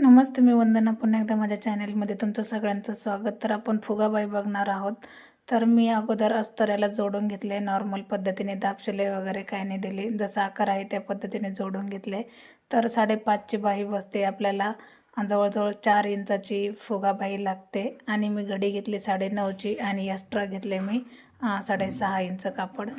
नमस्ते मी वंदना. पुन्हा एकदा माझ्या चॅनलमध्ये तुमचं सगळ्यांचं स्वागत. तर आपण फुगाबाई बघणार आहोत. तर मी अगोदर अस्तराला जोडून घेतले नॉर्मल पद्धतीने दाबशिले वगैरे काय नाही दिली. जसा आकार आहे त्या पद्धतीने जोडून घेतले. तर साडेपाचची बाही बसते आपल्याला. जवळजवळ चार इंचाची फुगाबाई लागते. आणि मी घडी घेतली साडेनऊची आणि एक्स्ट्रा घेतले मी साडेसहा इंच कापड.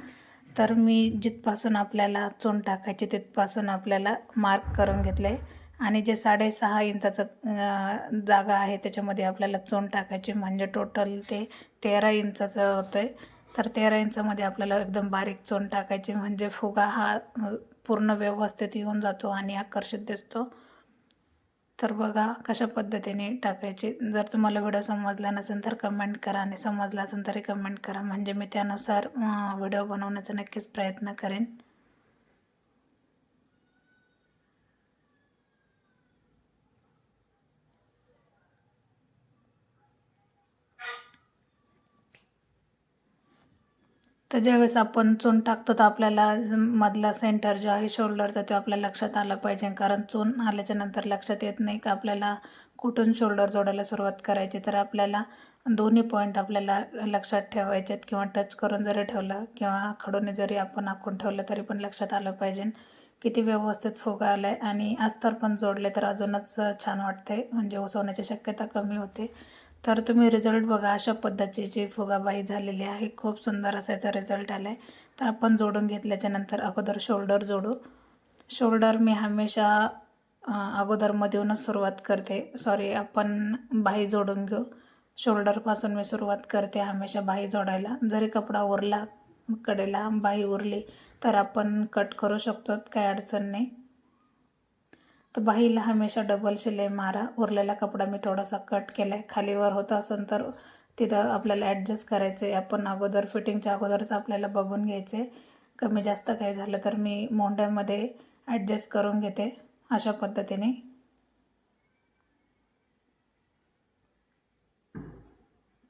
तर मी जिथपासून आपल्याला चून टाकायची तिथपासून आपल्याला मार्क करून घेतले. आणि जे साडेसहा इंचाचं जागा आहे त्याच्यामध्ये आपल्याला चोन टाकायची म्हणजे टोटल ते तेरा इंचाचं होतं आहे तर तेरा इंचामध्ये आपल्याला एकदम बारीक चोन टाकायची म्हणजे फुगा हा पूर्ण व्यवस्थित येऊन जातो आणि आकर्षित दिसतो. तर बघा कशा पद्धतीने टाकायची. जर तुम्हाला व्हिडिओ समजला नसेल तर कमेंट करा आणि समजला असेल तरी कमेंट करा. म्हणजे मी त्यानुसार व्हिडिओ बनवण्याचा नक्कीच प्रयत्न करेन. तर ज्यावेळेस आपण चून टाकतो तर आपल्याला मधला सेंटर जो आहे शोल्डरचा तो आपल्या लक्षात आला पाहिजे. कारण चून आल्याच्यानंतर लक्षात येत नाही का आपल्याला कुठून शोल्डर जोडायला सुरुवात करायची. तर आपल्याला दोन्ही पॉईंट आपल्याला लक्षात ठेवायचे आहेत किंवा टच करून जरी ठेवलं किंवा खडूने जरी आपण आखून ठेवलं तरी पण लक्षात आलं पाहिजे. किती व्यवस्थित फुगा आला आहे आणि अस्तर पण जोडले तर अजूनच छान वाटते म्हणजे उसवण्याची शक्यता कमी होते. तर तुम्ही रिझल्ट बघा अशा पद्धतीची फुगाबाई झालेली आहे खूप सुंदर असा याचा रिझल्ट आला आहे तर आपण जोडून घेतल्याच्या नंतर अगोदर शोल्डर जोडू. शोल्डर मी हमेशा अगोदरमधूनच अगोदर मधूनच सुरुवात करते. सॉरी आपण बाही जोडून घेऊ. शोल्डरपासून मी सुरुवात करते हमेशा बाही जोडायला. जरी कपडा उरला कडेला बाही उरली तर आपण कट करू शकतो. काही अडचण नाही. तर बाहीला हमेशा डबल शिलाई मारा. उरलेला कपडा मी थोडासा कट केला आहे खालीवर होत असेल तर तिथं आपल्याला ॲडजस्ट करायचं आहे आपण अगोदर फिटिंगच्या अगोदरच आपल्याला बघून घ्यायचं आहे कमी जास्त काही झालं तर मी मोंड्यामध्ये ॲडजस्ट करून घेते अशा पद्धतीने.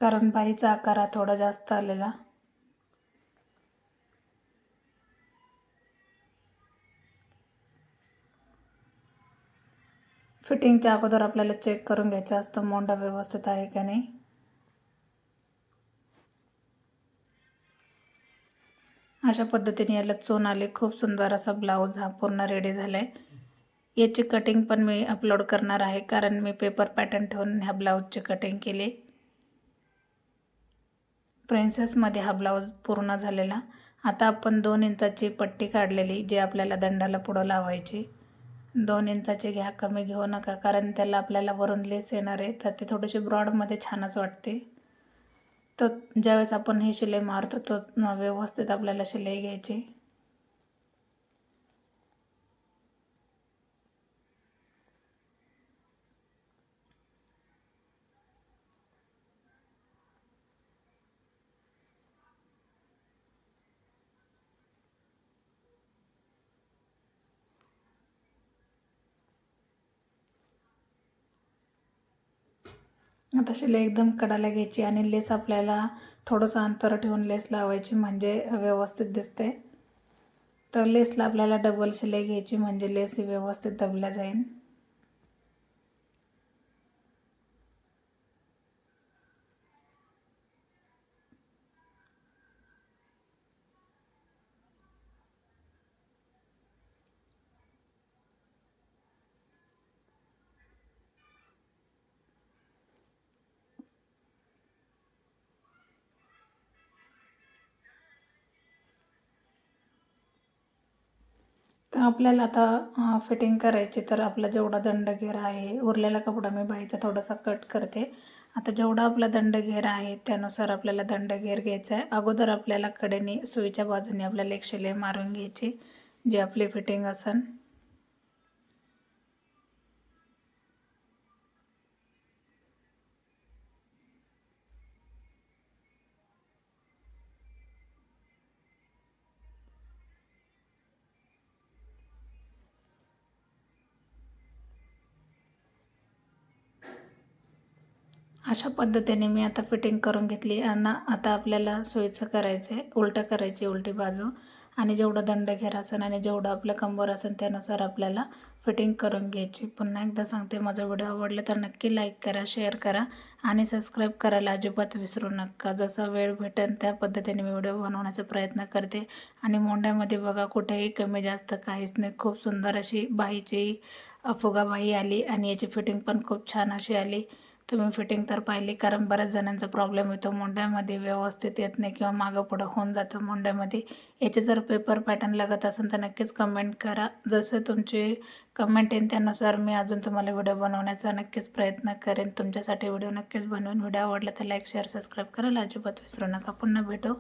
कारण बाईचा आकार हा थोडा जास्त आलेला. फिटिंगच्या अगोदर आपल्याला चेक करून घ्यायचं असतं मोंडा व्यवस्थित आहे का नाही. अशा पद्धतीने याला चोन आले खूप सुंदर असा ब्लाऊज हा पूर्ण रेडी झाला आहे याची कटिंग पण मी अपलोड करणार आहे कारण मी पेपर पॅटर्न ठेवून ह्या ब्लाऊजची कटिंग केली. प्रिन्सेसमध्ये हा ब्लाऊज पूर्ण झालेला. आता आपण दोन इंचाची पट्टी काढलेली जी आपल्याला दंडाला पुढं लावायची. दोन इंचाचे घ्या कमी घेऊ नका कारण त्याला आपल्याला वरून लेस येणार आहे. तर ते थोडीशी ब्रॉडमध्ये छानच वाटते. तर ज्यावेळेस आपण ही शिलाई मारतो तो व्यवस्थित आपल्याला शिलाई घ्यायची. आता शिलाई एकदम कडाला घ्यायची आणि लेस आपल्याला थोडंसं अंतर ठेवून लेस लावायची म्हणजे व्यवस्थित दिसते. तर लेसला आपल्याला डबल शिलाई घ्यायची म्हणजे लेस ही व्यवस्थित दबल्या जाईल. आपल्याला आता फिटिंग करायची तर आपला जेवढा दंडघेर आहे उरलेला कपडा मी बाईचा थोडासा कट करते. आता जेवढा आपला दंडघेर आहे त्यानुसार आपल्याला दंडघेर घ्यायचा आहे. अगोदर आपल्याला कडेने सुईच्या बाजूने आपल्याला एक शिलाई मारून घ्यायची जी आपली फिटिंग असेल अशा पद्धतीने मी आता फिटिंग करून घेतली. आणि आता आपल्याला सोयीचं करायचं आहे उलटं करायची उलटी बाजू. आणि जेवढं दंड घेर असेल आणि जेवढं आपलं कंबर असेल त्यानुसार आपल्याला फिटिंग करून घ्यायची. पुन्हा एकदा सांगते माझा व्हिडिओ आवडला तर नक्की लाईक करा शेअर करा आणि सबस्क्राईब करायला अजिबात विसरू नका. जसा वेळ भेटेल त्या पद्धतीने मी व्हिडिओ बनवण्याचा प्रयत्न करते. आणि मोंड्यामध्ये बघा कुठेही कमी जास्त काहीच नाही. खूप सुंदर अशी बाईची अ, फुगाबाई आली आणि याची फिटिंग पण खूप छान अशी आली. तुम्ही फिटिंग तर पाहिली कारण बऱ्याच जणांचा प्रॉब्लेम येतो. मोंड्यामध्ये व्यवस्थित येत नाही किंवा मागं पुढं होऊन जातं मोंड्यामध्ये. याचे जर पेपर पॅटर्न लागत असेल तर नक्कीच कमेंट करा. जसं तुमचे कमेंट येईल त्यानुसार मी अजून तुम्हाला व्हिडिओ बनवण्याचा नक्कीच प्रयत्न करेन. तुमच्यासाठी व्हिडिओ नक्कीच बनवून. व्हिडिओ आवडला तर लाईक शेअर सबस्क्राईब करायला अजिबात विसरू नका. पुन्हा भेटू.